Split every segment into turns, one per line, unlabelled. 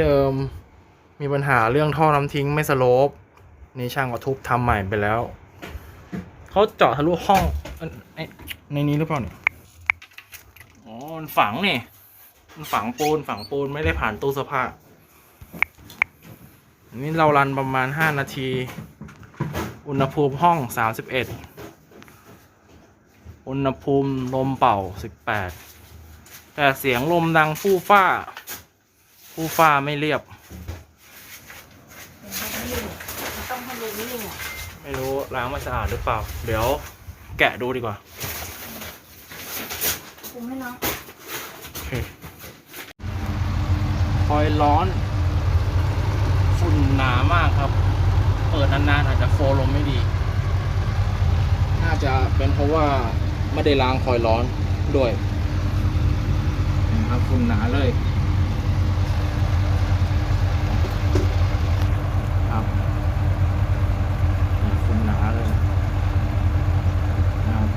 เดิม มีปัญหาเรื่องท่อน้ำทิ้งไม่สโลปนี่ช่างก็ทุบทำใหม่ไปแล้วเขาเจาะทะลุห้องในในนี้หรือเปล่าเนี่ยอ๋อมันฝังนี่มันฝังปูนฝังปูนไม่ได้ผ่านตู้เสื้อผ้านนี้เรารันประมาณห้านาที อุณหภูมิห้องสามสิบเอ็ดอุณหภูมิลมเป่าสิบแปดแต่เสียงลมดังฟู่ฟ้า ฟู่ฟ้าไม่เรียบ
ต้องให้ดูนิ่งอะ
ไม่รู้ล้างไม่สะอาดหรือเปล่า เดี๋ยวแกะดูดีกว่า
คุมให้น้อง
โอเคคอยร้อน ฝุ่นหนามากครับ เปิดนานๆอาจจะโฟลมไม่ดี น่าจะเป็นเพราะว่าไม่ได้ล้างคอยร้อนด้วยนะครับฝุ่นหนาเลย ครับเนี่ยฝุ่นหนาเลยนะครับ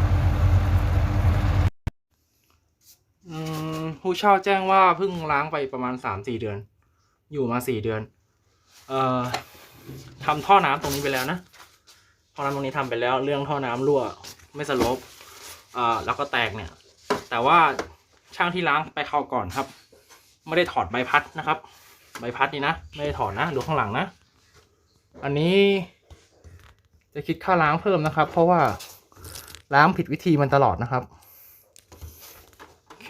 อืม ผู้เช่าแจ้งว่าเพิ่งล้างไปประมาณสามสี่เดือน อยู่มาสี่เดือน เอ่อทำท่อน้ำตรงนี้ไปแล้วนะท่อน้ำตรงนี้ทำไปแล้ว เรื่องท่อน้ำรั่วไม่สลบอ่าแล้วก็แตกเนี่ย แต่ว่าช่างที่ล้างไปเข้าก่อนครับ ไม่ได้ถอดใบพัดนะครับ ใบพัดนี่นะไม่ได้ถอดนะดูข้างหลังนะ อันนี้ จะคิดค่าล้างเพิ่มนะครับ เพราะว่าล้างผิดวิธีมันตลอดนะครับ โอเค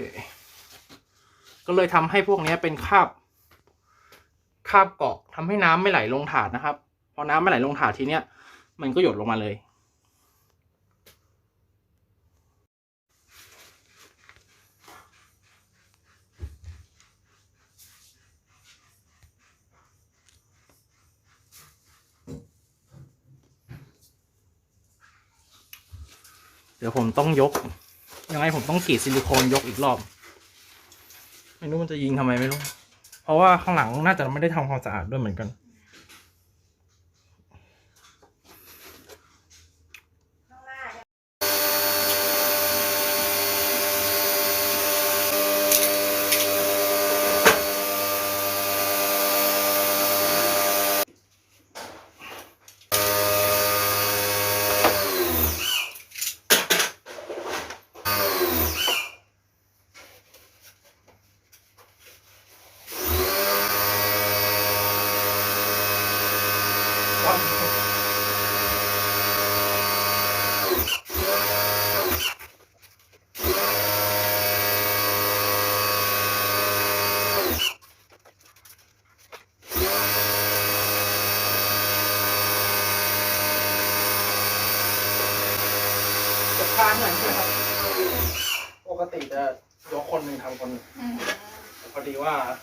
ก็เลยทำให้พวกนี้เป็นคราบคราบเกาะทำให้น้ำไม่ไหลลงถาดนะครับ พอน้ำไม่ไหลลงถาดทีเนี้ยมันก็หยดลงมาเลย เดี๋ยวผมต้องยก ยังไงผมต้องกรีดซิลิโคนยกอีกรอบ ไม่รู้มันจะยิงทำไมไม่รู้ เพราะว่าข้างหลังน่าจะไม่ได้ทำความสะอาดด้วยเหมือนกัน
ข้างหน้าเนี่ย
จะพาเหมือนกันครับ ปกติจะยกคนหนึ่งทำคนหนึ่ง
อืม
พอดีว่า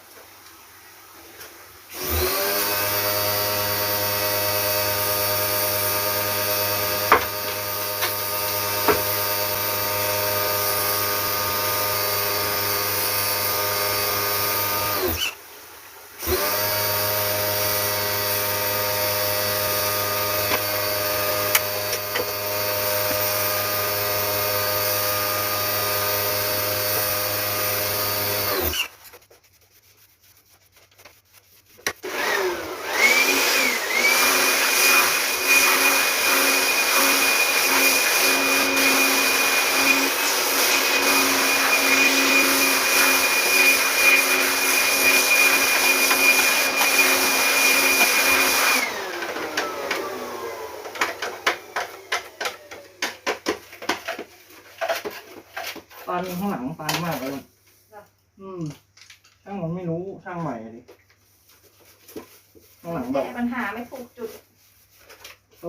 ตานข้างหลังตานมากเลยมันอืม ช่างมันไม่รู้ช่างใหม่อะดิ ข้างหลังแบบ
แก้ปัญหา ไม่ถูกจุด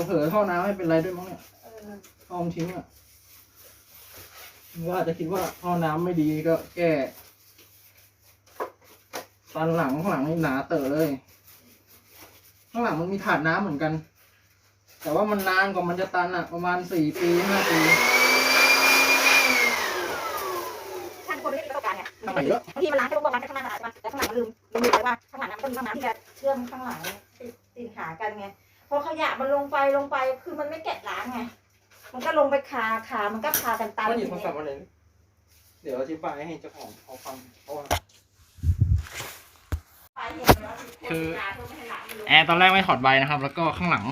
เผลอๆท่อน้ำไม่เป็นไรด้วยมั้งเนี่ย
เออ
ท่อมนทิ้งอะก็อาจจะคิดว่าท่อน้ำไม่ดีก็แก้ตอนหลังข้างหลังนี่หนาเต๋อเลย ข้างหลังมันมีถาดน้ำเหมือนกัน แต่ว่ามันนานกว่ามันจะตันอะ ประมาณสี่ปีห้าปี
ท่านคนไม่ได้มีประสบการณ์ไง
ทำไมเยอะ
บางทีมันล้างแค่พวกมันแค่ข้างหน้าสะอาดใช่ไหมแต่ข้างหลังมันลืมลืมไปว่าข้างหลังน้ำต้นข้างน้ำที่จะเชื่อมข้างหลังติดติดหา กันไงพอขยะมันลงไปลงไปคือมันไม่แกะล้างไงมันก็ลงไปคาคามันก็คากันตาม
ก็หยิบโทรศัพท์มาเลยเดี๋ยวอธิบายให้เจ้าของเขาฟังเพราะว่า
ไปเห็นแล้ว
คือแอร์ตอนแรกไม่ถอดใบนะครับ แล้วก็ข้างหลัง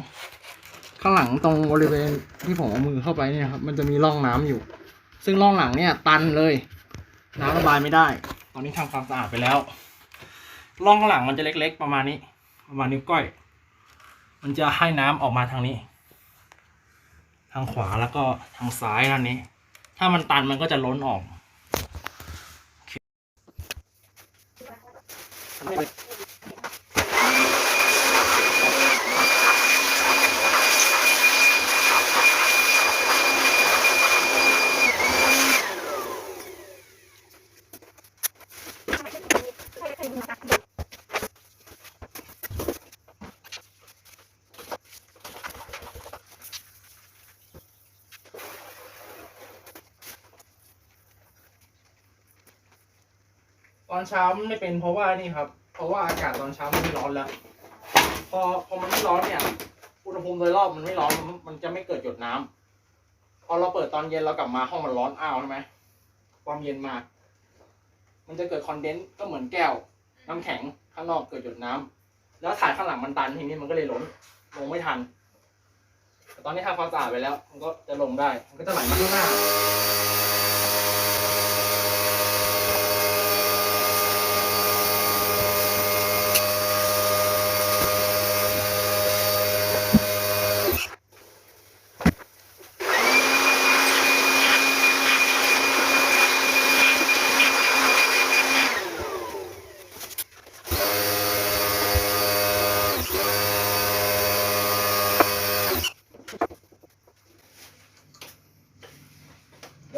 ข้างหลังตรงบริเวณที่ผมเอามือเข้าไปเนี่ยครับ มันจะมีร่องน้ำอยู่ ซึ่งร่องหลังเนี่ย ตันเลย น้ำระบายไม่ได้ ตอนนี้ทำความสะอาดไปแล้ว ร่องข้างหลังมันจะเล็ก ๆ ประมาณนี้ ประมาณนิ้วก้อย มันจะให้น้ำออกมาทางนี้ ทางขวาแล้วก็ทางซ้ายด้านนี้ ถ้ามันตันมันก็จะล้นออก อนเช้ามันไม่เป็นเพราะว่านี่ครับ เพราะว่าอากาศตอนเช้ามันไม่ร้อนแล้ว พอพอมันไม่ร้อนเนี่ย อุณหภูมิโดยรอบมันไม่ร้อนมันมันจะไม่เกิดหยดน้ำพอเราเปิดตอนเย็นเรากลับมาห้องมันร้อนอ้าวใช่ไหมความเย็นมา มันจะเกิดคอนเดนซ์ก็เหมือนแก้ว น้ำแข็งข้างนอกเกิดหยดน้ำแล้วถ่ายข้างหลังมันตันทีนี้มันก็เลยล้นลงไม่ทันแต่ตอนนี้ทำความสะอาดไปแล้ว มันก็จะลงได้ มันก็จะไหลมาข้างหน้า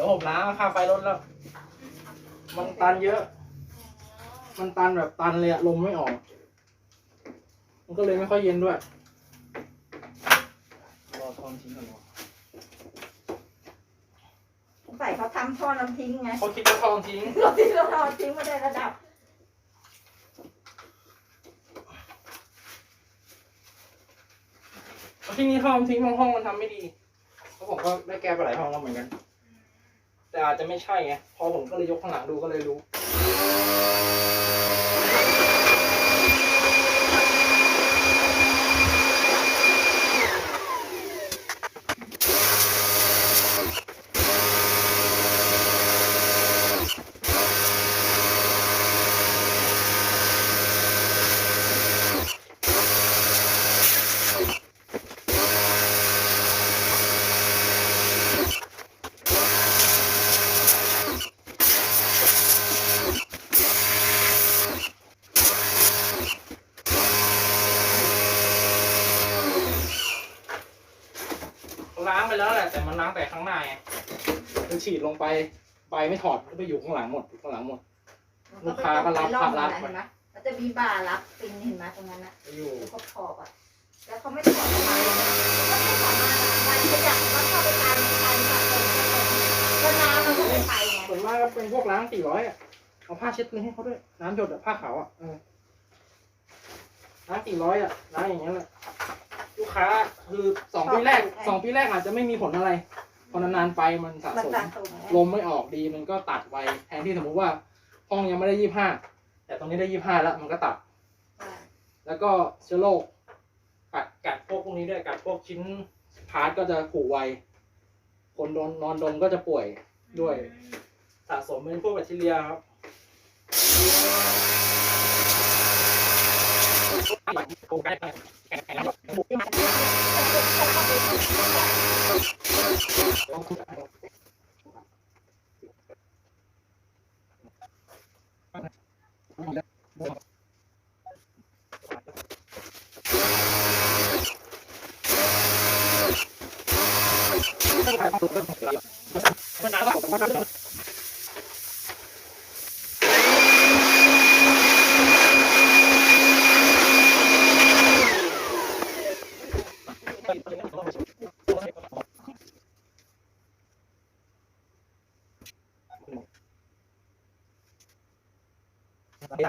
ดี๋ยวผมล้างค่าไฟลดแล้ว มันตันเยอะ มันตันแบบตันเลยอะลมไม่ออก มันก็เลยไม่ค่อยเย็นด้วย รอทอนทิ้งก่อนวะ
ใส่เขาทำท่อน้ำทิ้งไง
เขาคิดว่าทอนทิ้ง
เราที่เราเอาทิ้งมาได้ระดับ
ที่นี่ห้องทิ้งบางห้องมันทำไม่ดีเพราะผมก็ได้แก้ไปหลายห้องแล้วเหมือนกัน แต่อาจจะไม่ใช่ไงพอผมก็เลยยกข้างหลังดูก็เลยรู้ ล้างไปแล้วแหละ แต่ มันล้างแต่ข้างหน้าไงมันฉีดลงไปใบไม่ถอดก็ไปอยู่ข้างหลังหมดอยู่ข้างหลังหมด ลูกค้าก็รับ
มัน
รับ
เห็นไหมมันจะมีบาร์รับปินเห็นไหมตรงนั้นนะ
ไปอยู่
แล้วก็ขอบอะ แล้วเขาไม่ถอดออกมาเลยนะเขาไม่ถอดมามันขยับมันเข้าไปตามตามตามตรงแล้วน้ำมันก็ไม่ไปไง
ส่วนมากก็เป็นพวกล้างสี่ร้อยอะเอาผ้าเช็ดมือให้เขาด้วยน้ำหยดอะผ้าขาวอะเออล้างสี่ร้อยอะล้างอย่างเงี้ยแหละลูก ค้าคือสองปีแรกสองปีแรกอาจจะไม่มีผลอะไร พอนานๆไปมันสะ
มัน
สม
สะสมไง
ลมไม่ออกดีมันก็ตัดไปแทนที่สมมุติว่าห้องยังไม่ได้ยี่ห้าแต่ตรงนี้ได้ยี่ห้าแล้วมันก็ตัด แล้วก็เชื้อโรคกัดกัดพวกพวกนี้ด้วยกัดพวกชิ้นพาร์ทก็จะผูไว คนโดนนอนดมก็จะป่วยด้วย สะสมเป็นพวกแบคทีเรียครับ
ไม่ ได้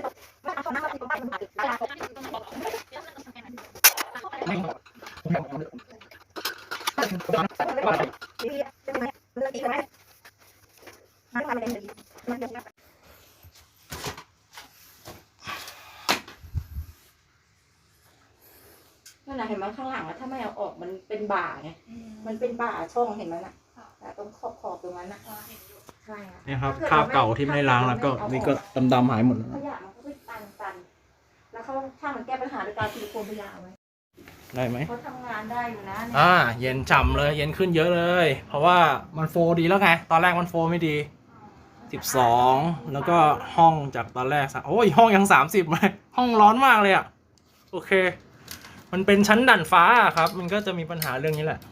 ะเห็นไหมข้างหลังอะถ้าไม่เอาออกมันเป็นบ่าไงมันเป็นบ่าช่องเห็นไหมน่ะแต่ตรงขอบขอบๆตรงนั้นน่ะใช่อะ
นี่ครับคราบเก่าที่ไม่ได้ล้างแล้วก็นี่ก็ดำๆหายหมดแล้ว
ขยะมันก็ไปตันตันๆแล้วเขาช่างมันแก้ปัญหาด้วยการซิลิโคนขยะไว้
ได้ไหม
เขาทำงานได้อยู่นะเนี่ย
อ่า เย็นฉ่ำเลย เย็นขึ้นเยอะเลย เพราะว่ามันโฟดีแล้วไง ตอนแรกมันโฟไม่ดี 12 แล้วก็ห้องจากตอนแรกสะโอ้ยห้องยัง 30เลยห้องร้อนมากเลยอะ่ะ โอเค มันเป็นชั้นดันฟ้าอะครับ มันก็จะมีปัญหาเรื่องนี้แหละ
อ